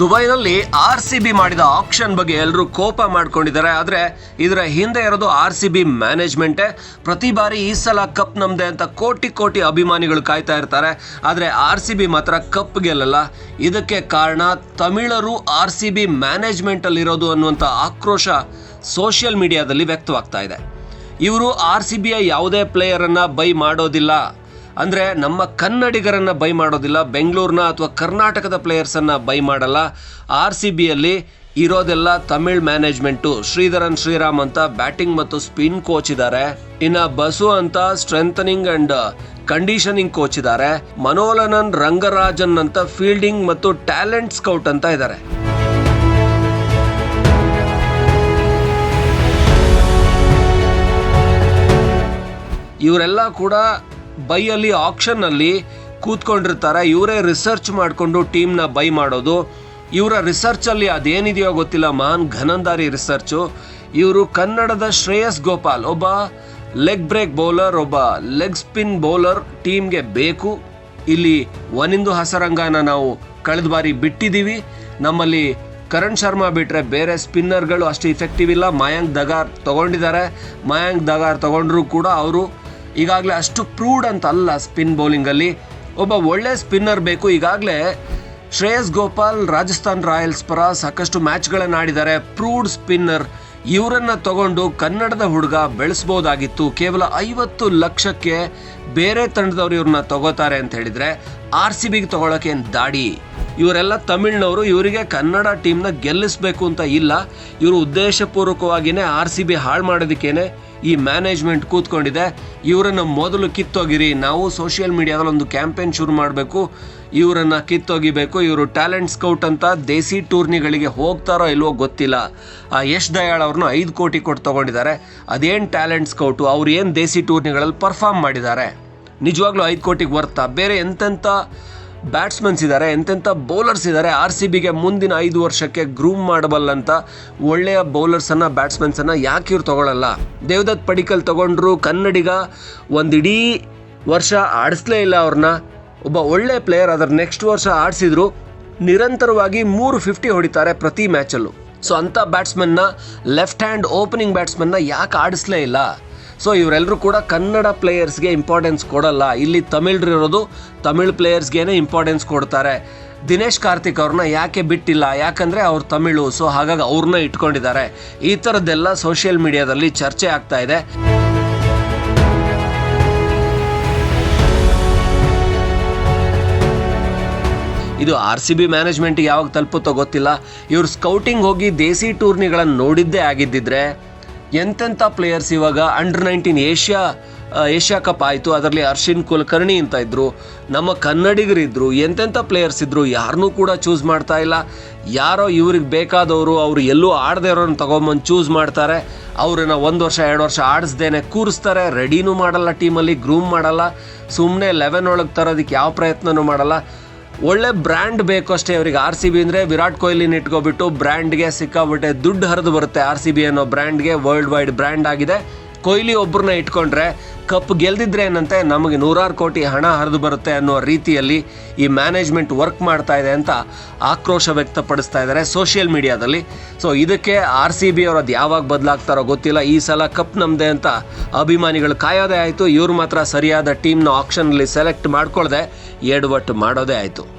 ದುಬೈನಲ್ಲಿ R C B ಮಾಡಿದ action ಬಗ್ಗೆ ಎಲ್ಲರೂ ಕೋಪ ಮಾಡ್ಕೊಂಡಿದ್ದಾರೆ. ಆದರೆ ಇದರ ಹಿಂದೆ ಇರೋದು ಆರ್ ಸಿ ಬಿ ಮ್ಯಾನೇಜ್ಮೆಂಟೇ ಪ್ರತಿ ಬಾರಿ ಈ ಸಲ ಕಪ್ ನಮ್ದೆ ಅಂತ ಕೋಟಿ ಕೋಟಿ ಅಭಿಮಾನಿಗಳು ಕಾಯ್ತಾ ಇರ್ತಾರೆ. ಆದರೆ ಆರ್ ಸಿ ಬಿ ಮಾತ್ರ ಕಪ್ ಗೆಲ್ಲಲ್ಲ. ಇದಕ್ಕೆ ಕಾರಣ ತಮಿಳರು ಆರ್ ಸಿ ಬಿ ಮ್ಯಾನೇಜ್ಮೆಂಟಲ್ಲಿರೋದು ಅನ್ನುವಂಥ ಆಕ್ರೋಶ ಸೋಷಿಯಲ್ ಮೀಡಿಯಾದಲ್ಲಿ ವ್ಯಕ್ತವಾಗ್ತಾ ಇದೆ. ಇವರು ಆರ್ ಸಿ ಬಿಯ ಯಾವುದೇ ಪ್ಲೇಯರನ್ನು ಬೈ ಮಾಡೋದಿಲ್ಲ. ಅಂದರೆ ನಮ್ಮ ಕನ್ನಡಿಗರನ್ನು ಬೈ ಮಾಡೋದಿಲ್ಲ, ಬೆಂಗಳೂರಿನ ಅಥವಾ ಕರ್ನಾಟಕದ ಪ್ಲೇಯರ್ಸನ್ನು ಬೈ ಮಾಡಲ್ಲ. ಆರ್ ಸಿ ಬಿಯಲ್ಲಿ ಇರೋದೆಲ್ಲ ತಮಿಳ್ ಮ್ಯಾನೇಜ್ಮೆಂಟು ಶ್ರೀಧರನ್ ಶ್ರೀರಾಮ್ ಅಂತ ಬ್ಯಾಟಿಂಗ್ ಮತ್ತು ಸ್ಪಿನ್ ಕೋಚ್ ಇದ್ದಾರೆ ಇನ್ನು ಬಸು ಅಂತ ಸ್ಟ್ರೆಂಥನಿಂಗ್ ಅಂಡ್ ಕಂಡೀಷನಿಂಗ್ ಕೋಚ್ ಇದ್ದಾರೆ ಮನೋಲನನ್, ರಂಗರಾಜನ್ ಅಂತ ಫೀಲ್ಡಿಂಗ್ ಮತ್ತು ಟ್ಯಾಲೆಂಟ್ ಸ್ಕೌಟ್ ಅಂತ ಇದ್ದಾರೆ ಇವರೆಲ್ಲ ಕೂಡ ಬೈಯಲ್ಲಿ ಆಕ್ಷನ್ನಲ್ಲಿ ಕೂತ್ಕೊಂಡಿರ್ತಾರೆ. ಇವರೇ ರಿಸರ್ಚ್ ಮಾಡಿಕೊಂಡು ಟೀಮ್ನ ಬೈ ಮಾಡೋದು. ಇವರ ರಿಸರ್ಚಲ್ಲಿ ಅದೇನಿದೆಯೋ ಗೊತ್ತಿಲ್ಲ. ಮಹಾನ್ ಘನಂದಾರಿ ರಿಸರ್ಚು ಇವರು ಕನ್ನಡದ ಶ್ರೇಯಸ್ ಗೋಪಾಲ್. ಒಬ್ಬ ಲೆಗ್ ಬ್ರೇಕ್ ಬೌಲರ್ ಒಬ್ಬ ಲೆಗ್ ಸ್ಪಿನ್ ಬೌಲರ್ ಟೀಮ್ಗೆ ಬೇಕು. ಇಲ್ಲಿ ಒನಿಂದು ಹಸರಂಗನ ನಾವು ಕಳೆದ ಬಾರಿ ಬಿಟ್ಟಿದ್ದೀವಿ. ನಮ್ಮಲ್ಲಿ ಕರಣ್ ಶರ್ಮಾ ಬಿಟ್ಟರೆ ಬೇರೆ ಸ್ಪಿನ್ನರ್ಗಳು ಅಷ್ಟು ಇಫೆಕ್ಟಿವ್ ಇಲ್ಲ. ಮಯಾಂಕ್ ದಗಾರ್ ತಗೊಂಡಿದ್ದಾರೆ. ಮಯಾಂಕ್ ದಗಾರ್ ತೊಗೊಂಡ್ರೂ ಕೂಡ ಅವರು ಈಗಾಗಲೇ ಅಷ್ಟು ಪ್ರೂಡ್ ಅಂತ ಅಲ್ಲ ಸ್ಪಿನ್ ಬೌಲಿಂಗಲ್ಲಿ. ಒಬ್ಬ ಒಳ್ಳೆ ಸ್ಪಿನ್ನರ್ ಬೇಕು. ಈಗಾಗಲೇ ಶ್ರೇಯಸ್ ಗೋಪಾಲ್, ರಾಜಸ್ಥಾನ್ ರಾಯಲ್ಸ್ ಪರ ಸಾಕಷ್ಟು ಮ್ಯಾಚ್ಗಳನ್ನು ಆಡಿದ್ದಾರೆ. ಪ್ರೂಡ್ ಸ್ಪಿನ್ನರ್ ಇವರನ್ನು ತಗೊಂಡು ಕನ್ನಡದ ಹುಡುಗ ಬೆಳೆಸ್ಬೋದಾಗಿತ್ತು. ಕೇವಲ ಐವತ್ತು ಲಕ್ಷಕ್ಕೆ ಬೇರೆ ತಂಡದವ್ರು ಇವ್ರನ್ನ ತಗೋತಾರೆ ಅಂತ ಹೇಳಿದರೆ ಆರ್ ಸಿ ಬಿಗೆ ತೊಗೊಳಕ್ಕೆ ದಾಡಿ? ಇವರೆಲ್ಲ ತಮಿಳ್ನವರು, ಇವರಿಗೆ ಕನ್ನಡ ಟೀಮ್ನ ಗೆಲ್ಲಿಸಬೇಕು ಅಂತ ಇಲ್ಲ. ಇವರು ಉದ್ದೇಶಪೂರ್ವಕವಾಗಿಯೇ ಆರ್ ಸಿ ಬಿ ಹಾಳು ಮಾಡೋದಕ್ಕೇನೆ ಈ ಮ್ಯಾನೇಜ್ಮೆಂಟ್ ಕೂತ್ಕೊಂಡಿದೆ. ಇವರನ್ನು ಮೊದಲು ಕಿತ್ತೋಗಿರಿ, ನಾವು ಸೋಷಿಯಲ್ ಮೀಡಿಯಾದಲ್ಲಿ ಒಂದು ಕ್ಯಾಂಪೇನ್ ಶುರು ಮಾಡಬೇಕು. ಇವರನ್ನು ಕಿತ್ತೊಗಿಬೇಕು, ಇವರು ಟ್ಯಾಲೆಂಟ್ ಸ್ಕೌಟ್ ಅಂತ ದೇಸಿ ಟೂರ್ನಿಗಳಿಗೆ ಹೋಗ್ತಾರೋ ಇಲ್ವೋ ಗೊತ್ತಿಲ್ಲ. ಆ ಯಶ್ ದಯಾಳ್ ಅವ್ರನ್ನ ಐದು ಕೋಟಿ ಕೊಟ್ಟು ತಗೊಂಡಿದ್ದಾರೆ. ಅದೇನು ಟ್ಯಾಲೆಂಟ್ ಸ್ಕೌಟು ಅವ್ರು ಏನು ದೇಸಿ ಟೂರ್ನಿಗಳಲ್ಲಿ ಪರ್ಫಾರ್ಮ್ ಮಾಡಿದ್ದಾರೆ? ನಿಜವಾಗ್ಲೂ ಐದು ಕೋಟಿಗೆ ಬರ್ತಾ ಬೇರೆ ಎಂತೆಂಥ ಬ್ಯಾಟ್ಸ್ಮನ್ಸ್ ಇದ್ದಾರೆ ಎಂತೆಂಥ ಬೌಲರ್ಸ್ ಇದ್ದಾರೆ ಆರ್ ಸಿ ಬಿಗೆ ಮುಂದಿನ ಐದು ವರ್ಷಕ್ಕೆ ಗ್ರೂಮ್ ಮಾಡಬಲ್ಲಂತ ಒಳ್ಳೆಯ ಬೌಲರ್ಸನ್ನು ಬ್ಯಾಟ್ಸ್ಮನ್ಸನ್ನು ಯಾಕೆ ಇವ್ರು ತಗೊಳ್ಳಲ್ಲ ದೇವದತ್ ಪಡಿಕಲ್ ತೊಗೊಂಡ್ರು ಕನ್ನಡಿಗ ಒಂದಿಡೀ ವರ್ಷ ಆಡಿಸ್ಲೇ ಇಲ್ಲ ಅವ್ರನ್ನ. ಒಬ್ಬ ಒಳ್ಳೆ ಪ್ಲೇಯರ್ ಅದರ ನೆಕ್ಸ್ಟ್ ವರ್ಷ ಆಡಿಸಿದ್ರು, ನಿರಂತರವಾಗಿ ಮೂರು ಫಿಫ್ಟಿ ಹೊಡಿತಾರೆ ಪ್ರತಿ ಮ್ಯಾಚಲ್ಲೂ ಸೊ ಅಂಥ ಬ್ಯಾಟ್ಸ್ಮನ್ನ ಲೆಫ್ಟ್ ಹ್ಯಾಂಡ್ ಓಪನಿಂಗ್ ಬ್ಯಾಟ್ಸ್ಮನ್ನ ಯಾಕೆ ಆಡಿಸ್ಲೇ ಇಲ್ಲ? ಸೊ ಇವರೆಲ್ಲರೂ ಕೂಡ ಕನ್ನಡ ಪ್ಲೇಯರ್ಸ್ಗೆ ಇಂಪಾರ್ಟೆನ್ಸ್ ಕೊಡಲ್ಲ. ಇಲ್ಲಿ ತಮಿಳ್ರಿರೋದು ತಮಿಳ್ ಪ್ಲೇಯರ್ಸ್ಗೇನೆ ಇಂಪಾರ್ಟೆನ್ಸ್ ಕೊಡ್ತಾರೆ. ದಿನೇಶ್ ಕಾರ್ತಿಕ್ ಅವ್ರನ್ನ ಯಾಕೆ ಬಿಟ್ಟಿಲ್ಲ? ಯಾಕಂದರೆ ಅವ್ರು ತಮಿಳು ಸೊ ಹಾಗಾಗಿ ಅವ್ರನ್ನ ಇಟ್ಕೊಂಡಿದ್ದಾರೆ. ಈ ಥರದ್ದೆಲ್ಲ ಸೋಷಿಯಲ್ ಮೀಡಿಯಾದಲ್ಲಿ ಚರ್ಚೆ ಆಗ್ತಾ ಇದೆ. ಇದು ಆರ್ ಸಿ ಬಿ ಮ್ಯಾನೇಜ್ಮೆಂಟ್ಗೆ ಯಾವಾಗ ತಲುಪುತ್ತೋ ಗೊತ್ತಿಲ್ಲ. ಇವರು ಸ್ಕೌಟಿಂಗ್ ಹೋಗಿ ದೇಸಿ ಟೂರ್ನಿಗಳನ್ನು ನೋಡಿದ್ದೇ ಆಗಿದ್ದಿದ್ರೆ ಎಂತೆಂಥ ಪ್ಲೇಯರ್ಸ್ ಇವಾಗ under nineteen Asia Asia cup ಆಯಿತು. ಅದರಲ್ಲಿ ಅರ್ಶಿನ್ ಕುಲಕರ್ಣಿ ಅಂತ ಇದ್ದರು ನಮ್ಮ ಕನ್ನಡಿಗರಿದ್ದರು ಎಂತೆಂಥ ಪ್ಲೇಯರ್ಸ್ ಇದ್ದರು ಯಾರನ್ನೂ ಕೂಡ ಚೂಸ್ ಮಾಡ್ತಾ ಇಲ್ಲ. ಯಾರೋ ಇವ್ರಿಗೆ ಬೇಕಾದವರು ಅವರು ಎಲ್ಲೂ ಆಡದೇ ಇರೋರನ್ನ ತೊಗೊಂಬಂದು ಚೂಸ್ ಮಾಡ್ತಾರೆ. ಅವ್ರನ್ನ ಒಂದು ವರ್ಷ, ಎರಡು ವರ್ಷ ಆಡಿಸ್ದೇನೆ ಕೂರಿಸ್ತಾರೆ. ರೆಡಿನೂ ಮಾಡಲ್ಲ ಟೀಮಲ್ಲಿ ಗ್ರೂಮ್ ಮಾಡಲ್ಲ. ಸುಮ್ಮನೆ ಲೆವೆನ್ ಒಳಗೆ ತರೋದಕ್ಕೆ ಯಾವ ಪ್ರಯತ್ನನೂ ಮಾಡಲ್ಲ. ಒಳ್ಳೆ ಬ್ರ್ಯಾಂಡ್ ಬೇಕು ಅಷ್ಟೇ ಅವ್ರಿಗೆ. ಆರ್ ಸಿ ಬಿ ಅಂದರೆ ವಿರಾಟ್ ಕೊಹ್ಲಿನ ಇಟ್ಕೊಬಿಟ್ಟು ಬ್ರ್ಯಾಂಡ್ಗೆ ಸಿಕ್ಕಾಬಿಟ್ಟೆ ದುಡ್ಡು ಹರಿದು ಬರುತ್ತೆ ಆರ್ ಸಿ ಬಿ ಅನ್ನೋ ಬ್ರ್ಯಾಂಡ್ಗೆ ವರ್ಲ್ಡ್ ವೈಡ್ ಬ್ರ್ಯಾಂಡ್ ಆಗಿದೆ. ಕೊಹ್ಲಿ ಒಬ್ಬರನ್ನ ಇಟ್ಕೊಂಡ್ರೆ ಕಪ್ ಗೆಲ್ದಿದ್ರೆ ಏನಂತೆ? ನಮಗೆ ನೂರಾರು ಕೋಟಿ ಹಣ ಹರಿದು ಬರುತ್ತೆ ಅನ್ನೋ ರೀತಿಯಲ್ಲಿ ಈ ಮ್ಯಾನೇಜ್ಮೆಂಟ್ ವರ್ಕ್ ಮಾಡ್ತಾ ಇದೆ ಅಂತ ಆಕ್ರೋಶ ವ್ಯಕ್ತಪಡಿಸ್ತಾ ಇದ್ದಾರೆ ಸೋಷಿಯಲ್ ಮೀಡಿಯಾದಲ್ಲಿ ಸೊ ಇದಕ್ಕೆ ಆರ್ ಸಿ ಬಿ ಅವ್ರದ್ದು ಯಾವಾಗ ಬದಲಾಗ್ತಾರೋ ಗೊತ್ತಿಲ್ಲ. ಈ ಸಲ ಕಪ್ ನಮ್ಮದೇ ಅಂತ ಅಭಿಮಾನಿಗಳು ಕಾಯೋದೇ ಆಯಿತು. ಇವ್ರು ಮಾತ್ರ ಸರಿಯಾದ ಟೀಮ್ನ ಆಕ್ಷನಲ್ಲಿ ಸೆಲೆಕ್ಟ್ ಮಾಡ್ಕೊಳ್ದೆ ಎಡವಟ್ಟು ಮಾಡೋದೇ ಆಯಿತು.